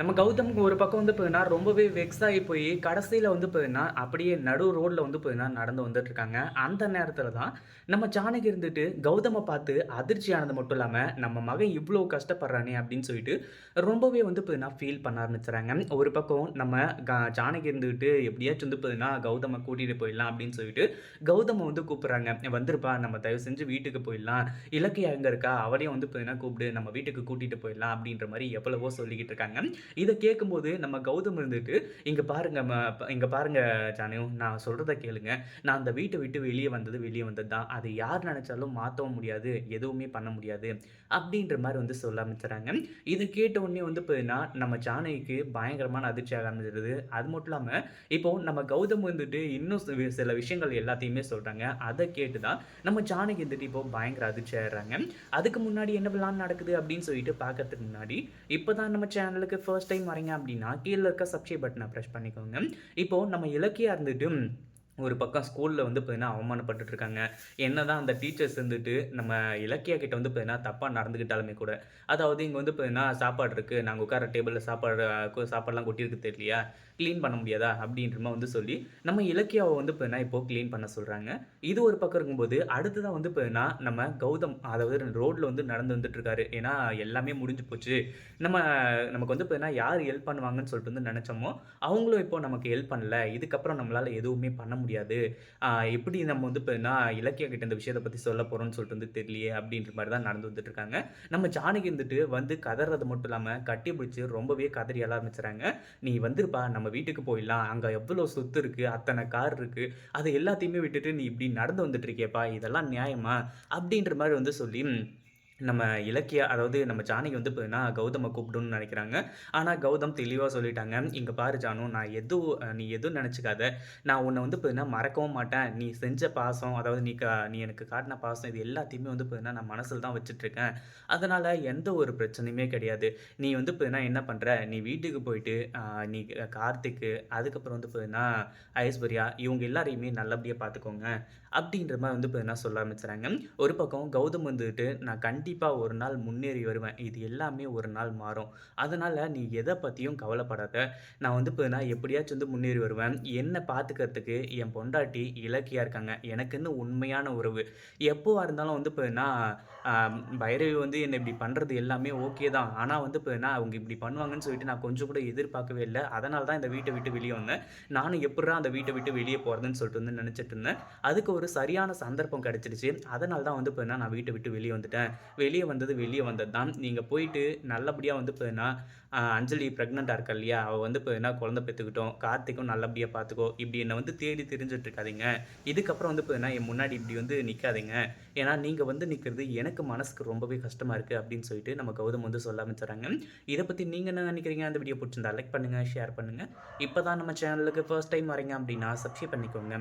நம்ம கௌதமுக்கு ஒரு பக்கம் வந்து பார்த்தீங்கன்னா, ரொம்பவே வெக்ஸ் ஆகி போய் கடைசியில் வந்து பார்த்தீங்கன்னா, அப்படியே நடு ரோடில் வந்து பார்த்தீங்கன்னா, நடந்து வந்துட்டுருக்காங்க. அந்த நேரத்தில் தான் நம்ம ஜானகி இருந்துட்டு கௌதமை பார்த்து அதிர்ச்சி ஆனது மட்டும் இல்லாமல் "நம்ம மகன் இவ்வளோ கஷ்டப்படுறானே!" அப்படின்னு சொல்லிட்டு ரொம்பவே வந்து பார்த்தீங்கன்னா, ஃபீல் பண்ண ஆரம்பிச்சுறாங்க. ஒரு பக்கம் நம்ம ஜானகி இருந்துகிட்டு எப்படியாச்சும் வந்து பார்த்தீங்கன்னா, கௌதமை கூட்டிகிட்டு போயிடலாம் அப்படின்னு சொல்லிட்டு, கௌதமை வந்து கூப்பிட்றாங்க "வந்துருப்பா நம்ம தயவு செஞ்சு வீட்டுக்கு போயிடலாம். இலக்கியா எங்கே இருக்கா? அவளையும் வந்து பார்த்தீங்கன்னா கூப்பிடு. நம்ம வீட்டுக்கு கூட்டிகிட்டு போயிடலாம்." அப்படின்ற மாதிரி எவ்வளவோ சொல்லிக்கிட்டு இருக்காங்க. இதை கேட்கும்போது நம்ம கௌதம் இருந்துட்டு, இங்கே பாருங்க இங்கே பாருங்க ஜானு, நான் சொல்கிறத கேளுங்க. நான் அந்த வீட்டை விட்டு வெளியே வந்தது வெளியே வந்தது தான். அது யார் நினச்சாலும் மாற்றவும் முடியாது. எதுவுமே பண்ண முடியாது." அப்படின்ற மாதிரி வந்து சொல்ல ஆரம்பிச்சுறாங்க. இதை கேட்ட உடனே வந்து பார்த்தீங்கன்னா, நம்ம ஜானகிக்கு பயங்கரமான அதிர்ச்சி ஆக அது மட்டும் இல்லாமல் இப்போ நம்ம கௌதம் வந்துட்டு இன்னும் சில விஷயங்கள் எல்லாத்தையுமே சொல்கிறாங்க அதை கேட்டு தான் நம்ம ஜானகி வந்துட்டு இப்போ பயங்கர அதிர்ச்சி ஆயிடுறாங்க. அதுக்கு முன்னாடி என்ன பிளான் நடக்குது அப்படின்னு சொல்லிட்டு பார்க்கறதுக்கு முன்னாடி, இப்போ தான் நம்ம சேனலுக்கு ஃபர்ஸ்ட் டைம் வரீங்க அப்படின்னா, கீழ இருக்க சப்ஸ்கிரைப் பட்டனை பிரஸ் பண்ணிக்கோங்க. இப்போ நம்ம இலக்கியாக இருந்துட்டு ஒரு பக்கம் ஸ்கூலில் வந்து பார்த்தீங்கன்னா, அவமானப்பட்டுட்டு இருக்காங்க. என்னதான் அந்த டீச்சர்ஸ் இருந்துட்டு நம்ம இலக்கியா கிட்ட வந்து பார்த்தீங்கன்னா, தப்பாக நடந்துக்கிட்டாலுமே கூட, அதாவது இங்கே வந்து பார்த்தீங்கன்னா, "சாப்பாடு இருக்குது நாங்கள் உட்கார டேபிளில் சாப்பாடு சாப்பாடெலாம் சாப்பாடுலாம் கொட்டியிருக்கு தெரியலையா? க்ளீன் பண்ண முடியாதா?" அப்படின்ற மாதிரி வந்து சொல்லி, நம்ம இலக்கியாவை வந்து பார்த்தீங்கன்னா, இப்போது க்ளீன் பண்ண சொல்கிறாங்க இது ஒரு பக்கம் இருக்கும்போது, அடுத்ததான் வந்து பார்த்தீங்கன்னா, நம்ம கௌதம் அதாவது ரோட்டில் வந்து நடந்து வந்துட்டுருக்காரு ஏன்னா, எல்லாமே முடிஞ்சு போச்சு. நம்ம நமக்கு வந்து பார்த்தீங்கன்னா, யார் ஹெல்ப் பண்ணுவாங்கன்னு சொல்லிட்டு வந்து நினச்சோமோ அவங்களும் இப்போ நமக்கு ஹெல்ப் பண்ணல. இதுக்கப்புறம் நம்மளால் எதுவுமே பண்ண முடியாது. எப்படி நம்ம வந்து இப்போ நான் இலக்கியா கிட்ட இந்த விஷயத்தை பற்றி சொல்ல போகிறோம்னு சொல்லிட்டு வந்து தெரியலையே அப்படின்ற மாதிரி தான் நடந்து வந்துட்டு இருக்காங்க. நம்ம ஜானகி இருந்துட்டு வந்து கதறது மட்டும் இல்லாமல் கட்டி பிடிச்சி ரொம்பவே கதறி அழ ஆரம்பிச்சுறாங்க. "நீ வந்துருப்பா நம்ம வீட்டுக்கு போயிடலாம். அங்கே எவ்வளோ சொத்து இருக்குது அத்தனை கார் இருக்குது அது எல்லாத்தையுமே விட்டுட்டு நீ இப்படி நடந்து வந்துட்டு இருக்கியேப்பா! இதெல்லாம் நியாயமா?" அப்படின்ற மாதிரி வந்து சொல்லி நம்ம இலக்கியா அதாவது நம்ம ஜானகி வந்து பார்த்தீங்கன்னா, கௌதமை கூப்பிடணும்னு நினைக்கிறாங்க ஆனால் கௌதம் தெளிவாக சொல்லிட்டாங்க. இங்கே பாரு ஜானு, நான் எதுவும் நீ எதுவும் நினச்சிக்காத நான் உன்னை வந்து பார்த்தீங்கன்னா, மறக்கவும் மாட்டேன். நீ செஞ்ச பாசம், அதாவது நீ க நீ எனக்கு காட்டின பாசம் இது எல்லாத்தையுமே வந்து பார்த்தீங்கன்னா, நான் மனசில் தான் வச்சுட்ருக்கேன் அதனால் எந்த ஒரு பிரச்சனையுமே கிடையாது. நீ வந்து பார்த்தீங்கன்னா என்ன பண்ணுற நீ வீட்டுக்கு போயிட்டு நீ கார்த்திக்கு, அதுக்கப்புறம் வந்து பார்த்தீங்கன்னா, ஐஸ்வர்யா இவங்க எல்லாரையுமே நல்லபடியாக பார்த்துக்கோங்க." அப்படின்ற மாதிரி வந்து பார்த்தீங்கன்னா, சொல்ல ஆரம்பிச்சுறாங்க. ஒரு பக்கம் கௌதம் வந்துட்டு, "நான் கண்டிப்பாக ஒரு நாள் முன்னேறி வருவேன். இது எல்லாமே ஒரு நாள் மாறும். அதனால் நீ எதை பற்றியும் கவலைப்படாத. நான் வந்து இப்போ நான் எப்படியாச்சும் வந்து முன்னேறி வருவேன். என்னை பார்த்துக்கிறதுக்கு என் பொண்டாட்டி இலக்கியாக இருக்காங்க. எனக்குன்னு உண்மையான உறவு. எப்போவாக இருந்தாலும் வந்து இப்போ நான் பைரவி வந்து என்னை இப்படி பண்ணுறது எல்லாமே ஓகே தான். ஆனால் வந்து இப்போ நான் அவங்க இப்படி பண்ணுவாங்கன்னு சொல்லிட்டு நான் கொஞ்சம் கூட எதிர்பார்க்கவே இல்லை அதனால தான் இந்த வீட்டை விட்டு வெளியே வந்தேன். நானும் எப்படா அந்த வீட்டை விட்டு வெளியே போகிறதுன்னு சொல்லிட்டு வந்து நினச்சிட்டு இருந்தேன். அதுக்கு ஒரு சரியான சந்தர்ப்பம் கிடச்சிருச்சு அதனால தான் வந்து இப்போ நான் வீட்டை விட்டு வெளியே வந்துட்டேன். வெளியே வந்தது வெளியே வந்தது தான். நீங்கள் போயிட்டு நல்லபடியாக வந்து பார்த்தீங்கன்னா, அஞ்சலி ப்ரெக்னெண்ட்டாக இருக்கா இல்லையா? அவள் வந்து பார்த்தீங்கன்னா, குழந்தை பெற்றுக்கிட்டோம் கார்த்திக்கும் நல்லபடியாக பார்த்துக்கோ. இப்படி என்னை வந்து தேடி தெரிஞ்சுட்டு இருக்காதிங்க இதுக்கப்புறம் வந்து பார்த்தீங்கன்னா, என் முன்னாடி இப்படி வந்து நிற்காதீங்க ஏன்னா நீங்கள் வந்து நிற்கிறது எனக்கு மனசுக்கு ரொம்பவே கஷ்டமாக இருக்குது அப்படின்னு சொல்லிட்டு நம்ம கௌதம் வந்து சொல்ல ஆரம்பிச்சுறாங்க. இதை பற்றி நீங்கள் என்ன நினைக்கிறீங்க அந்த வீடியோ பிடிச்சிருந்தா லைக் பண்ணுங்கள் ஷேர் பண்ணுங்க. இப்போ தான் நம்ம சேனலுக்கு ஃபர்ஸ்ட் டைம் வரீங்க அப்படின்னா, சப்ஸ்கிரைப் பண்ணிக்கோங்க.